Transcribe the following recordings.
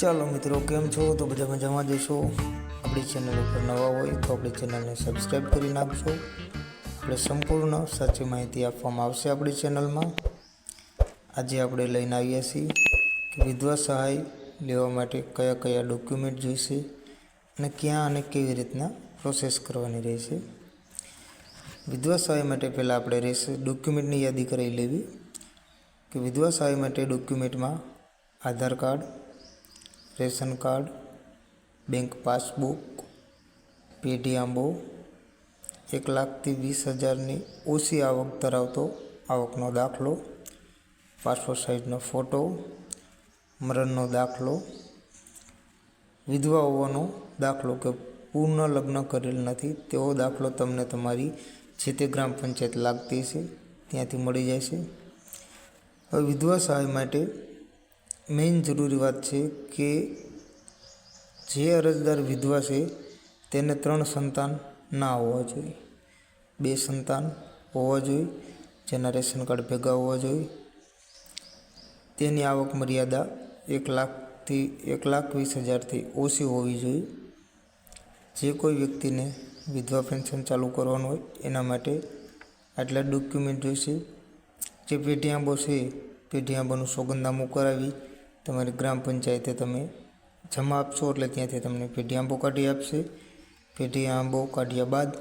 ચાલો મિત્રો, કેમ છો? તો બધા મજામાં જશો આપણી ચેનલ ઉપર નવા હોય તો આપણી ચેનલને સબસ્ક્રાઈબ કરી નાખશો. આપણે સંપૂર્ણ સાચી માહિતી આપવામાં આવશે આપણી ચેનલમાં આજે આપણે લઈને આવ્યા છીએ કે વિધવા સહાય લેવા માટે કયા કયા ડોક્યુમેન્ટ જોઈશે અને ક્યાં અને કેવી રીતના પ્રોસેસ કરવાની રહેશે. વિધવા સહાય માટે પહેલાં આપણે રહેશે ડોક્યુમેન્ટની યાદી કરી લેવી. કે વિધવા સહાય માટે ડોક્યુમેન્ટમાં Aadhaar card ration card, bank passbook પેઢી આંબો એક લાખથી વીસ હજારની ઓછી આવક ધરાવતો આવકનો દાખલો પાસપોર્ટ સાઇઝનો ફોટો, મરણનો દાખલો વિધવા હોવાનો દાખલો કે પૂર્ણ લગ્ન કરેલ નથી, તેવો દાખલો તમને તમારી જે તે ગ્રામ પંચાયત લાગતી છે ત્યાંથી મળી જાય છે. હવે વિધવા સહાય માટે મેઇન જરૂરી વાત છે કે જે અરજદાર વિધવા છે, તેને ત્રણ સંતાન ના હોવા જોઈએ. બે સંતાન હોવા જોઈએ, જેના રેશન કાર્ડ ભેગા હોવા જોઈએ. તેની આવક મર્યાદા એક લાખથી એક લાખ વીસ હજારથી ઓછી હોવી જોઈએ. જે કોઈ વ્યક્તિને વિધવા પેન્શન ચાલુ કરવાનું હોય, એના માટે આટલા ડોક્યુમેન્ટ જોઈશે. જે પેઢી આંબો છે, પેઢી આંબાનું સોગંદનામું કરાવી તમારી ગ્રામ પંચાયતે તમે જમા આપશો એટલે ત્યાંથી તમને પેઢી આંબો કાઢી આપશે. પેઢી આંબો કાઢ્યા બાદ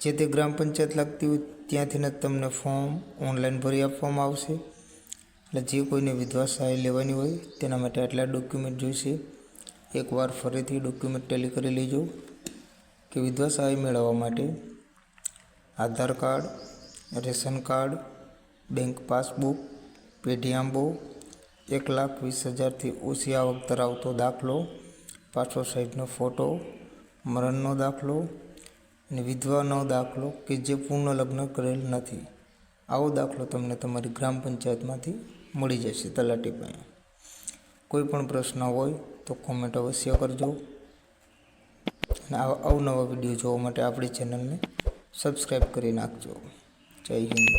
જે તે ગ્રામ પંચાયત લાગતી હોય ત્યાંથી જ તમને ફોર્મ ઓનલાઈન ભરી આપવામાં આવશે. એટલે જે કોઈને વિધવા સહાય લેવાની હોય તેના માટે આટલા ડોક્યુમેન્ટ જોઈશે. એકવાર ફરીથી ડોક્યુમેન્ટ ટેલી કરી લેજો કે વિધવા સહાય મેળવવા માટે Aadhaar card, ration card, bank passbook, પેઢી આંબો એક લાખ વીસ હજારથી ઓછી આવક ધરાવતો દાખલો, પાછો સાઈડનો ફોટો, મરણનો દાખલો અને વિધવાનો દાખલો કે જે પૂર્ણ લગ્ન કરેલ નથી. આવો દાખલો તમને તમારી ગ્રામ પંચાયતમાંથી મળી જશે તલાટી પાસે કોઈ પણ પ્રશ્ન હોય તો કોમેન્ટ અવશ્ય કરજો. અને અવનવા વીડિયો જોવા માટે આપણી ચેનલને સબસ્ક્રાઈબ કરી નાખજો. જય હિન્દ.